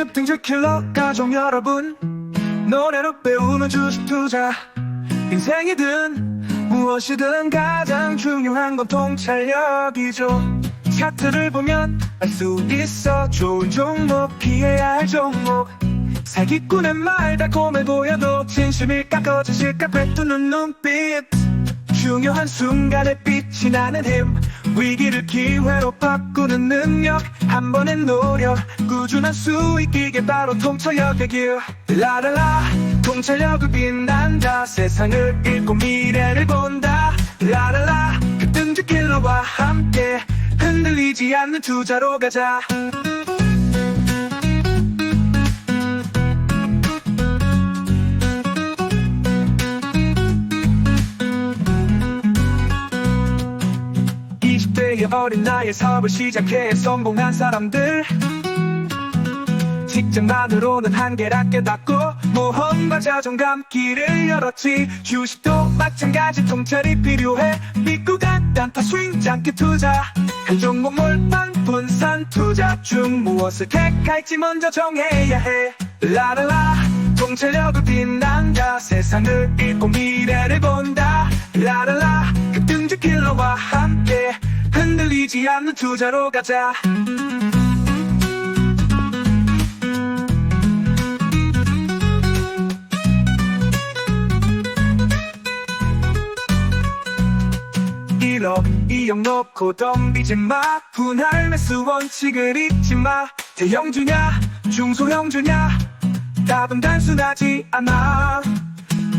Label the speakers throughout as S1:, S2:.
S1: 급등주 킬러 가족 여러분 노래로 배우는 주식 투자. 인생이든 무엇이든 가장 중요한 건 통찰력이죠. 차트를 보면 알 수 있어. 좋은 종목 피해야 할 종목. 사기꾼의 말 달콤해 보여도 진심일까 거짓일까 꿰뚫는 눈빛. 중요한 순간에 빛이 나는 힘. 위기를 기회로 바꾸는 능력. 한 번의 노력 꾸준한 수익 이게 바로 통찰력의 길. 라라라 통찰력을 빛난다. 세상을 읽고 미래를 본다. 라라라 급등주 킬러와 함께 흔들리지 않는 투자로 가자. 어린 나이에 사업을 시작해 성공한 사람들 직장만으로는 한계라 깨닫고 모험과 자존감 길을 열었지. 주식도 마찬가지 통찰이 필요해. 믿고 간 단타 스윙 장기 투자. 한 종목 몰빵 분산 투자 중 무엇을 택할지 먼저 정해야 해. 라라라 통찰력을 빛난다. 세상을 읽고 미래를 본다. 라라라 급등주 킬러와 함께 흔들리지 않는 투자로 가자 일억 이억 놓고 덤비지 마. 분할 매수 원칙을 잊지 마. 대형주냐? 중소형주냐? 답은 단순하지 않아.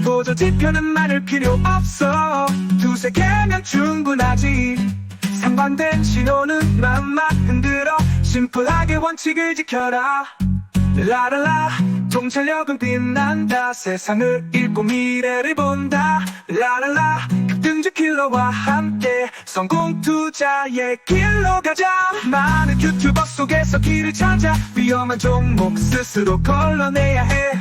S1: 보조 지표는 많을 필요 없어. 두세 개면 충분하지. 상반된 신호는 맘만 흔들어. 심플하게 원칙을 지켜라. 라라라. 통찰력은 빛난다. 세상을 읽고 미래를 본다. 라라라. 급등주 킬러와 함께 성공 투자의 길로 가자. 많은 유튜버 속에서 길을 찾아 위험한 종목 스스로 걸러내야 해.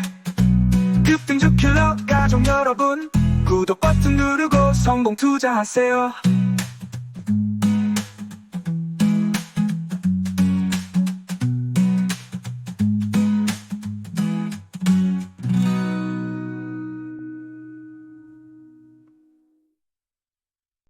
S1: 급등주 킬러 가족 여러분 구독 버튼 누르고 성공 투자하세요